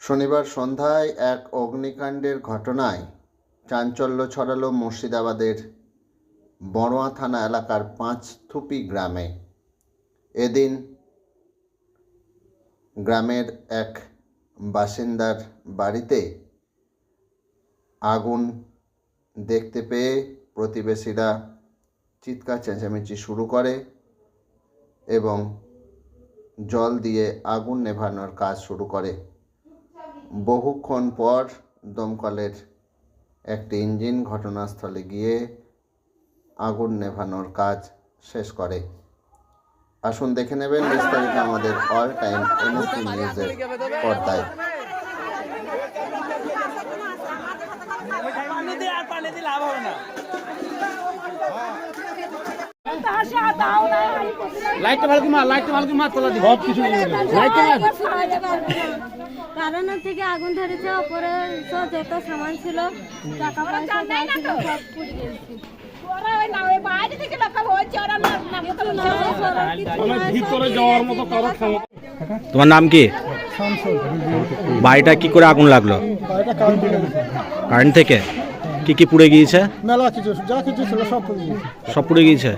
শনিবার সন্ধ্যায় এক অগ্নিকাণ্ডের ঘটনায় চাঞ্চল্য ছড়ালো মুর্শিদাবাদের বড়োয়া থানা এলাকার পাঁচথুপি গ্রামে। এদিন গ্রামের এক বাসিন্দার বাড়িতে আগুন দেখতে পেয়ে প্রতিবেশীরা চিৎকার চেঁচামেচি শুরু করে এবং জল দিয়ে আগুন নেভানোর কাজ শুরু করে। বহুক্ষণ পর দমকলের একটি ইঞ্জিন ঘটনাস্থলে গিয়ে আগুন নেভানোর কাজ শেষ করে। আসুন দেখে নেবেন বিস্তারিত আমাদের অল টাইম এমএসপি নিউজের পর্দায়। লাভ হবে না। লাইটটা ভালো করে মার লাইটটা ভালো করে তোলা সব কিছু লাইটটা কারণ থেকে আগুন ধরেছে ওপরে যত সামান ছিল টাকা পয়সা সব পুড়ে গেছে ভিতরে যাওয়ার মতো কারও ক্ষমতা তোমার নাম কি? বাড়িটা কি করে আগুন লাগল। কারেন্ট থেকে? কি কি পুড়ে গিয়েছে? মেলা কিছু যা কিছু ছিল সব পুড়ে গেছে। সব পুড়ে গিয়েছে?